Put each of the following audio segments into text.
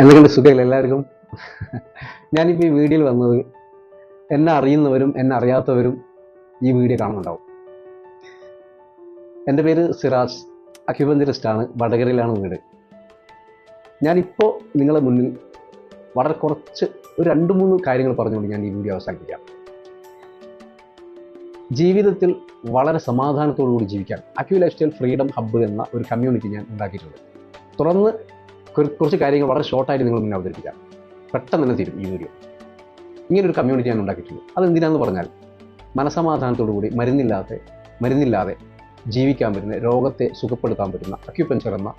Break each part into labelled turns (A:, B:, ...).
A: എന്തൊക്കെയുണ്ട് സുഖമില്ല എല്ലാവർക്കും? ഞാനിപ്പോൾ ഈ വീഡിയോയിൽ വന്നത് എന്നെ അറിയുന്നവരും എന്നെ അറിയാത്തവരും ഈ വീഡിയോ കാണുന്നുണ്ടാവും. എന്റെ പേര് സിറാജ്. അക്യുപഞ്ചറിസ്റ്റാണ് വടകരയിലാണ് വീട്. ഞാനിപ്പോൾ നിങ്ങളെ മുന്നിൽ വളരെ കുറച്ച് ഒരു രണ്ട് മൂന്ന് കാര്യങ്ങൾ പറഞ്ഞുകൊണ്ട് ഞാൻ ഈ വീഡിയോ അവസാനിപ്പിക്കാം. ജീവിതത്തിൽ വളരെ സമാധാനത്തോടുകൂടി ജീവിക്കാൻ അക്യു ലൈഫ് സ്റ്റൈൽ ഫ്രീഡം ഹബ്ബ് എന്ന ഒരു കമ്മ്യൂണിറ്റി ഞാൻ ഉണ്ടാക്കിയിട്ടുണ്ട്. തുടർന്ന് കുറച്ച് കാര്യങ്ങൾ വളരെ ഷോർട്ടായിട്ട് നിങ്ങൾ മുന്നേ അവതരിപ്പിക്കാം. പെട്ടെന്ന് തന്നെ തീരും ഈ വീഡിയോ ഇങ്ങനൊരു കമ്മ്യൂണിറ്റി ഞാൻ ഉണ്ടാക്കിയിട്ടുണ്ട്. അതെന്തിനാന്ന് പറഞ്ഞാൽ മനസമാധാനത്തോടു കൂടി മരുന്നില്ലാതെ മരുന്നില്ലാതെ ജീവിക്കാൻ പറ്റുന്ന രോഗത്തെ സുഖപ്പെടുത്താൻ പറ്റുന്ന അക്യുപഞ്ചർ എന്ന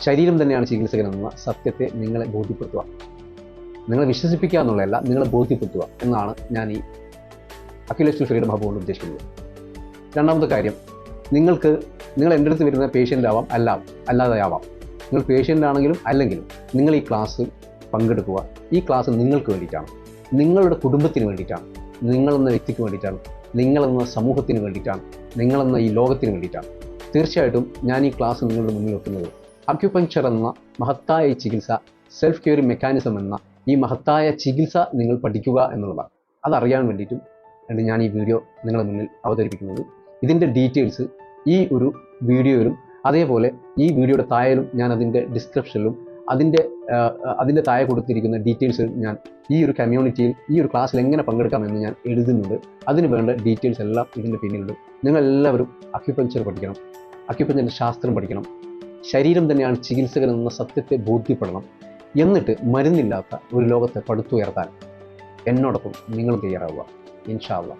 A: ശരീരം തന്നെയാണ് ചികിത്സകൻ എന്ന സത്യത്തെ നിങ്ങളെ ബോധ്യപ്പെടുത്തുക. നിങ്ങളെ വിശ്വസിപ്പിക്കുക എന്നുള്ളതല്ല നിങ്ങളെ ബോധ്യപ്പെടുത്തുക എന്നാണ് ഞാൻ ഈ അക്യുലേഷൻ ഫ്രീഡം ഹബ് കൊണ്ട് ഉദ്ദേശിക്കുന്നത്. രണ്ടാമത്തെ കാര്യം നിങ്ങൾക്ക് നിങ്ങൾ എന്റെ അടുത്ത് വരുന്ന പേഷ്യന്റ് ആവാം അല്ല അല്ലാതെ ആവാം നിങ്ങൾ പേഷ്യന്റ് ആണെങ്കിലും അല്ലെങ്കിലും നിങ്ങൾ ഈ ക്ലാസ് പങ്കെടുക്കുക. ഈ ക്ലാസ് നിങ്ങൾക്ക് വേണ്ടിയിട്ടാണ്. നിങ്ങളുടെ കുടുംബത്തിന് വേണ്ടിയിട്ടാണ്. നിങ്ങളെന്ന വ്യക്തിക്ക് വേണ്ടിയിട്ടാണ്. നിങ്ങളെന്ന സമൂഹത്തിന് വേണ്ടിയിട്ടാണ്. നിങ്ങളെന്ന ഈ ലോകത്തിന് വേണ്ടിയിട്ടാണ്. തീർച്ചയായിട്ടും ഞാൻ ഈ ക്ലാസ് നിങ്ങളുടെ മുന്നിൽ വെക്കുന്നത് അക്യുപഞ്ചർ എന്ന മഹത്തായ ചികിത്സ സെൽഫ് കെയർ മെക്കാനിസം എന്ന ഈ മഹത്തായ ചികിത്സ നിങ്ങൾ പഠിക്കുക എന്നുള്ളതാണ്. അതറിയാൻ വേണ്ടിയിട്ടും ആണ് ഞാൻ ഈ വീഡിയോ നിങ്ങളുടെ മുന്നിൽ അവതരിപ്പിക്കുന്നത്. ഇതിന്റെ ഡീറ്റെയിൽസ് ഈ ഒരു വീഡിയോയിലും അതേപോലെ ഈ വീഡിയോയുടെ താഴെയും ഞാൻ അതിന്റെ ഡിസ്ക്രിപ്ഷനിലും അതിന്റെ അതിന്റെ താഴെ കൊടുത്തിരിക്കുന്ന ഡീറ്റെയിൽസ് ഞാൻ ഈ ഒരു കമ്മ്യൂണിറ്റിയിൽ ഈ ഒരു ക്ലാസ്സിൽ എങ്ങനെ പങ്കെടുക്കാമെന്ന് ഞാൻ എഴുതുന്നുണ്ട്. അതിന് വേണ്ട ഡീറ്റെയിൽസ് എല്ലാം ഇതിന്റെ പിന്നിലുണ്ട്. നിങ്ങൾ എല്ലാവരും അക്യുപഞ്ചർ പഠിക്കണം. അക്യുപഞ്ചറിന്റെ ശാസ്ത്രം പഠിക്കണം. ശരീരം തന്നെയാണ് ചികിത്സകൻ എന്ന സത്യത്തെ ബോധ്യപ്പെടണം. എന്നിട്ട് മരുന്നില്ലാത്ത ഒരു ലോകത്തെ പടുത്തുയർത്താൻ എന്നോടൊപ്പം നിങ്ങൾ തയ്യാറാവുക. ഇൻഷാള്ള